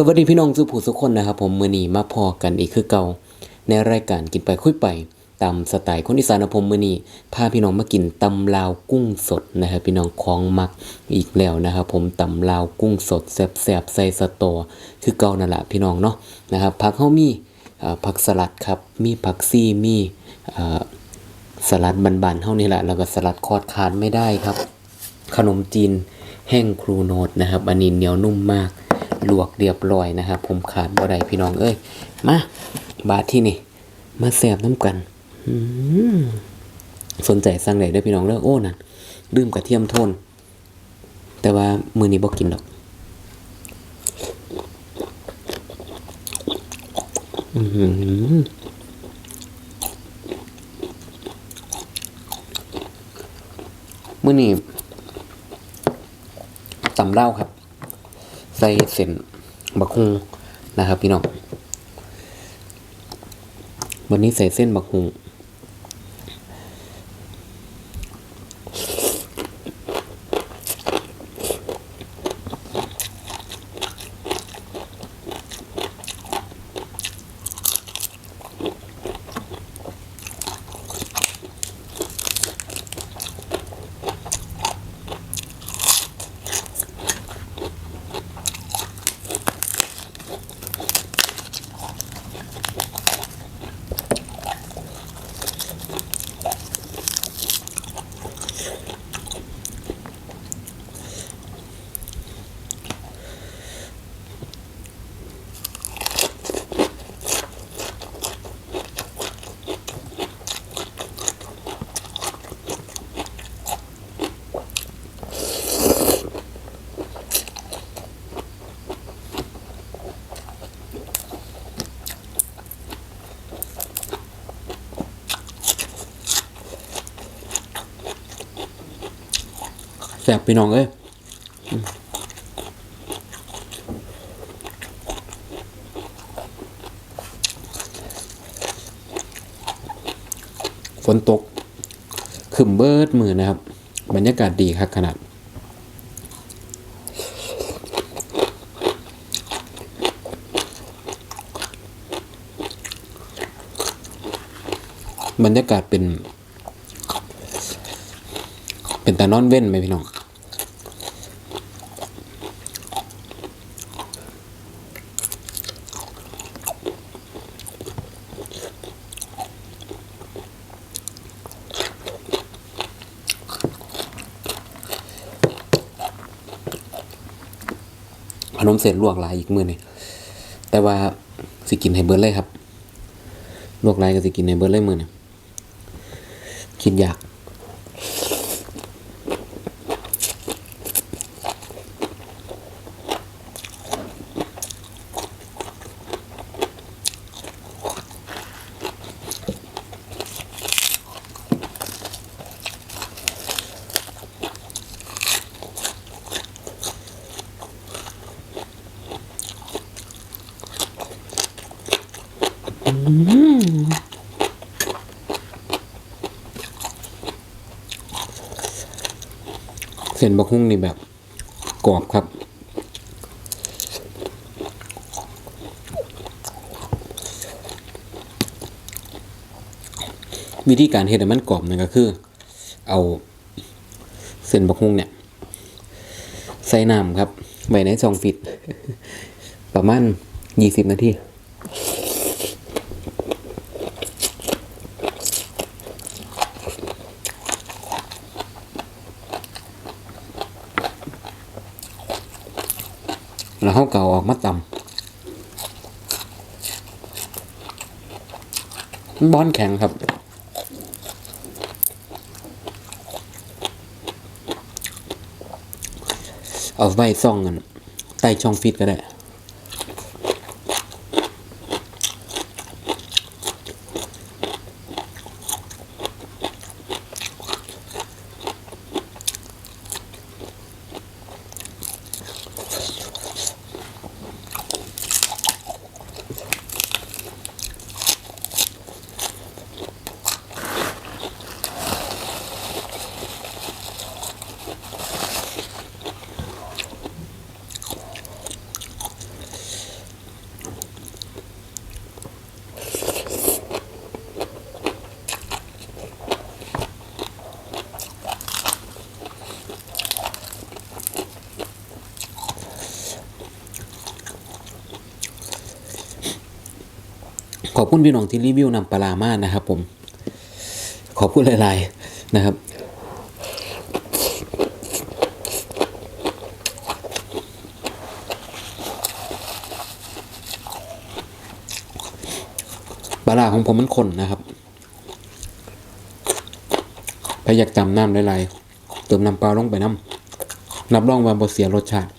สวัสดีพี่น้องสุผู้สุกคนนะครับ ผมมือนีมาพอกันอีกคือเก่า ในรายการกินไปคุยไปตามสไตล์คนอีสานนะผมมือนีพาพี่น้องมากินตำลาวกุ้งสดนะครับพี่น้องของมักอีกแล้วนะครับผมตำลาวกุ้งสดแซ่บๆใส่สตอคือเก่านั่นแหละพี่น้องเนาะนะครับผักเฮามีอ่าผักสลัดครับมีผักซี่มีอ่าสลัดบันๆเท่านี้แหละแล้วก็สลัดคอดขาดไม่ได้ครับ ขนมจีนแห้งครูโนดนะครับอันนี้เหนียวนุ่มมาก ลวกเรียบร้อยนะครับผมขาดบ่ได้พี่น้องเอ้ยมาบาทที่นี่ มาแสบน้ำกันสนใจสั่งไหนได้พี่น้องเด้อโอ้นั่นดื่มกระเทียมโทน แต่ว่ามือนี้บ่กินดอกมือนี้ตำเหล้าครับ ใส่เส้นบักฮุงนะครับ พี่น้องวันนี้ใส่เส้นบักฮุง แซ่บพี่น้องเอ้ยฝนตกขึ้นเบิดมือนะครับ บรรยากาศดีครับขนาดบรรยากาศเป็น เป็นตานอนเว้นไหมพี่น้อง นมเสร็จลวกลายอีกมือนี่แต่ว่าสิกินให้เบิร์เลยครับ ลวกลายก็สิกินให้เบิร์เลยมือนี่คิดยาก เส้นบะฮุ่งนี่แบบกรอบครับ วิธีการเฮ็ดให้มันกรอบนั่นก็คือ เอาเส้นบะฮุ่งเนี่ย ใส่น้ำครับไว้ในซองฟิต ประมาณยี่สิบนาที แล้วเขาเก่าออกมาตำบอนแข็งครับเอาไว้ซ่องกันใต้ช่องฟิตก็ได้ ขอบคุณพี่น้องที่รีวิวนำปลาร้ามานะครับ ผม ขอบคุณหลายๆนะครับปลาร้าของผมมันข้นนะครับถ้าอยากจำน้ำหลายๆเติมน้ำปลาลงไปน้ำนับรองว่าบ่เสียรสชาติ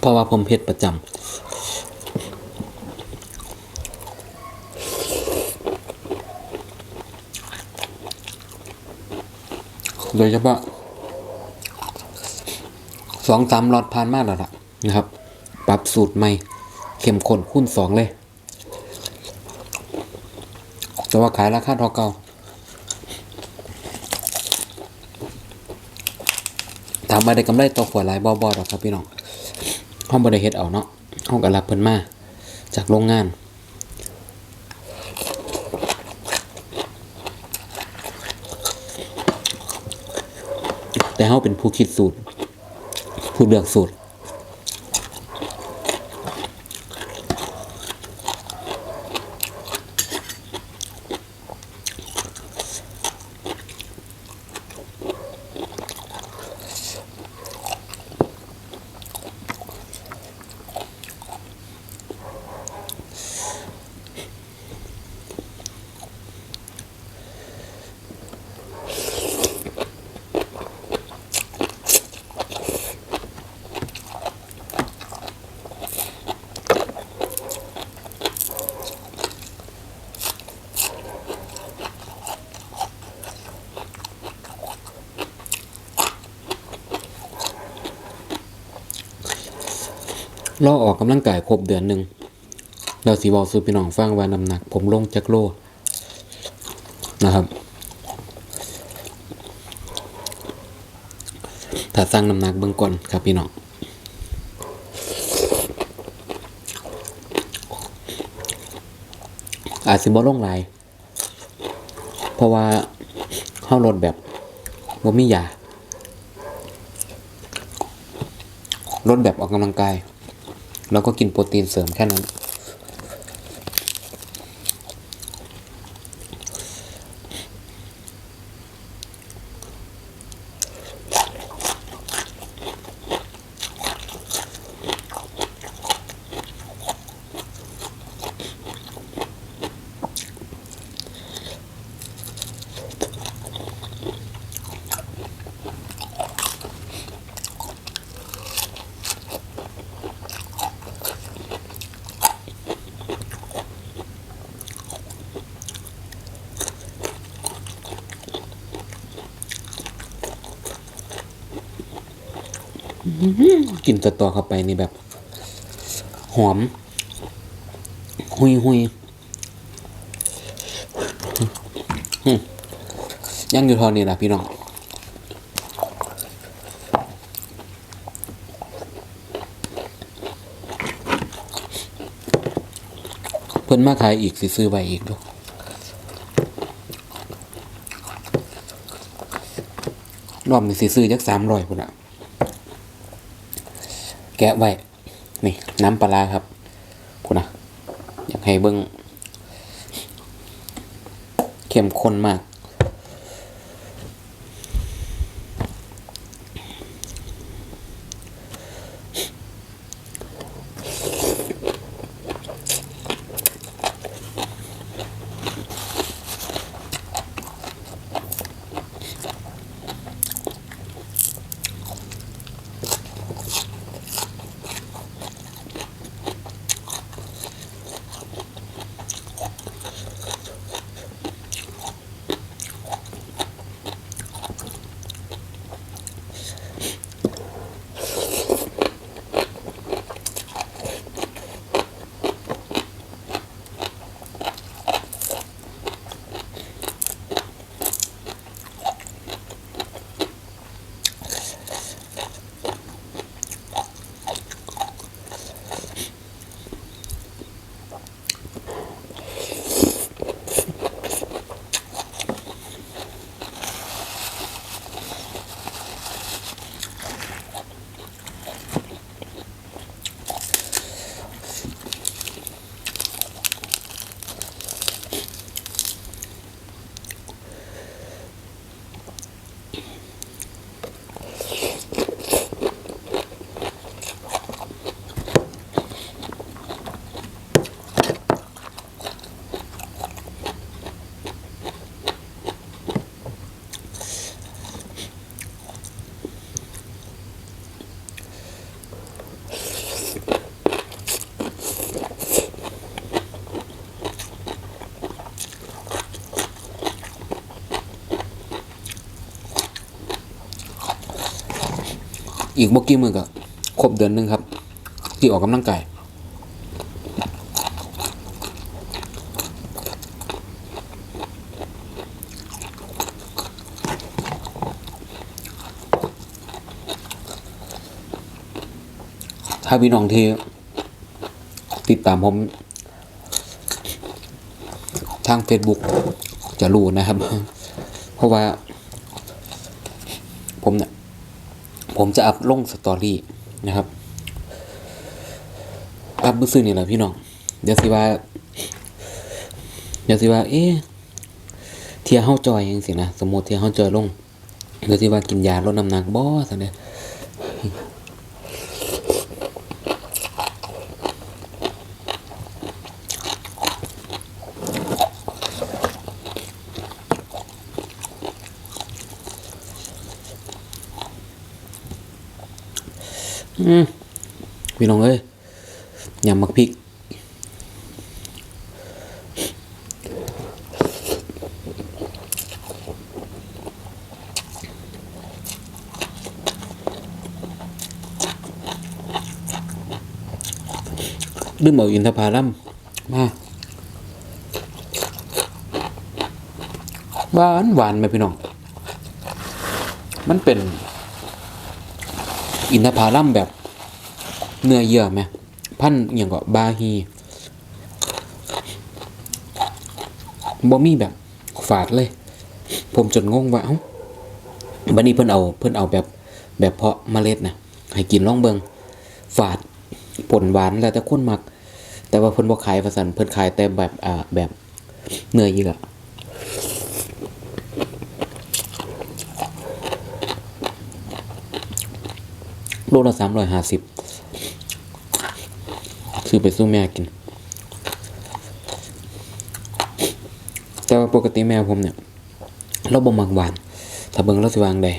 เพราะว่าผมเผ็ดประจำโดยเฉพาะสองสามหลอดผ่านมาแล้วล่ะนะครับ ปรับสูตรใหม่ เข้มข้นคูณสองเลย แต่ว่าขายราคาเท่าเก่าถามมาได้กำไรต่อขวดหลายบอบอหรอครับพี่น้อง ห้องบริเฮ็ดเอาเนาะห้องกับรับเพิ่นมา จากโรงงาน แต่เขาเป็นผู้คิดสูตร ผู้เลือกสูตร เรอออกกำลังกายครบเดือนหนึ่งเราสีบอกสู่พี่น้องฟังว่าน้ำหนัก ผมลงจากโลนะครับถ้าสร้างน้ำหนักเบื้องก่อนครับพี่น้องอาจสิบ่ลงลาย เพราะว่าเข้าลดแบบว่ามียาลดแบบออกกำลังกาย แล้วก็กินโปรตีนเสริมแค่นั้น กินตัวต่อเข้าไปนี่แบบ หอม หุยหุยยังอยู่ทอนี้ล่ะพี่น้องเพิ่นมาขายอีกสิซื้อไว้อีกดูรอบนี้สิซื้อจักสามร้อยพุ่นอะ แกะไว้ นี่น้ำปลาครับคุณนะ อยากให้เบิ้งเข้มข้นมาก อีกบ่กี่มือก็ครบเดือนหนึงครับ ที่ออกกำลังกายถ้าพี่น้องที่ติดตามผม ทาง Facebook จะรู้นะครับ เพราะว่าผมเนี่ย ผมจะอัพลงสตอรี่นะครับ อัพบื้อซื่อนี่แหละพี่น้อง เดี๋ยวสิว่า เดี๋ยวสิว่า เอ๊ะเทียเฮาจอยยังสินะ สมมติเทียเฮาจอยลงเดี๋ยวสิว่ากินยาลดน้ำหนักบ่สันเนี่ พี่น้องเอ้ยยำมักพริกดื่มเอาอินทผลัมมาหวานหวานไหมพี่น้อง มันเป็น อินทผลัมแบบ เนื้อเยื่อไหมพันอย่างก็บาฮีบ่มีแบบฝาดเลย ผมจนงงว่าเอ้าบัดนี้เพิ่นเอาเพิ่นเอาแบบแบบเพาะเมล็ดนะให้กินล่องเบิงฝาดผลหวานแล้วแต่คนมัก แต่ว่าเพิ่นบ่ขายว่าซั่นเพิ่นขายแต่แบบอ่าแบบเนื้อเยื่อโลละ350 ซื้อไปสู้แม่กิน แต่ว่าปกติแม่ผมเนี่ย เราบ่มักหวาน ถ้าเบิ่งเราสิวางได้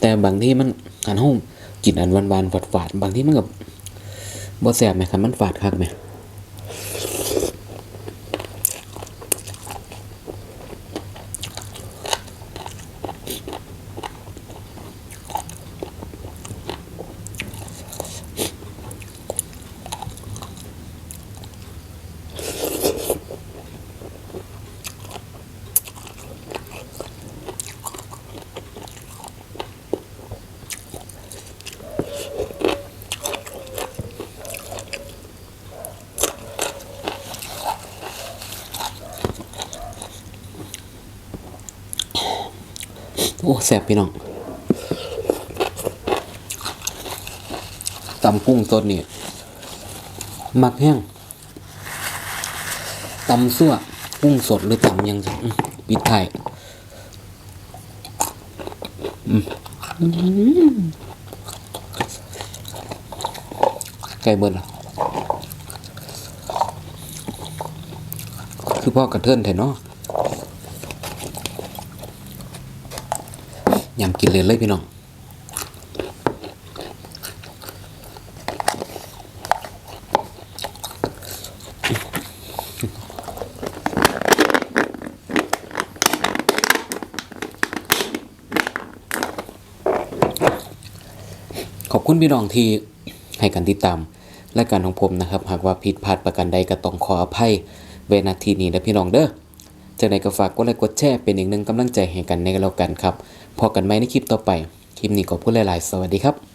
แต่บางที่มันอันห้องกินอันหวานๆฝาดๆบางที่มันกับบ่แสบไหมครับมันฝาดคักไหม อ้แซ่บพี่น้องตำกุ้งสดนี่หมักแห้งตำซั่วกุ้งสดหรือตำยังไงปิดไทยไก่เบิดเหรอคือพ่อกระเทินแท้เนาะ ยำกินเลยเลยพี่น้องขอบคุณพี่น้องที่ให้การติดตามรายการของผมนะครับ หากว่าผิดพลาดประการใดก็ต้องขออภัยเวนาทีนี้นะพี่น้องเด้อจากไหนก็ฝากกดไลค์กดแชร์เป็นอีกหนึ่งกำลังใจให้กันในกันแล้วกันครับ พอกันไหมในคลิปต่อไป คลิปนี้ขอบคุณหลาย ๆ สวัสดีครับ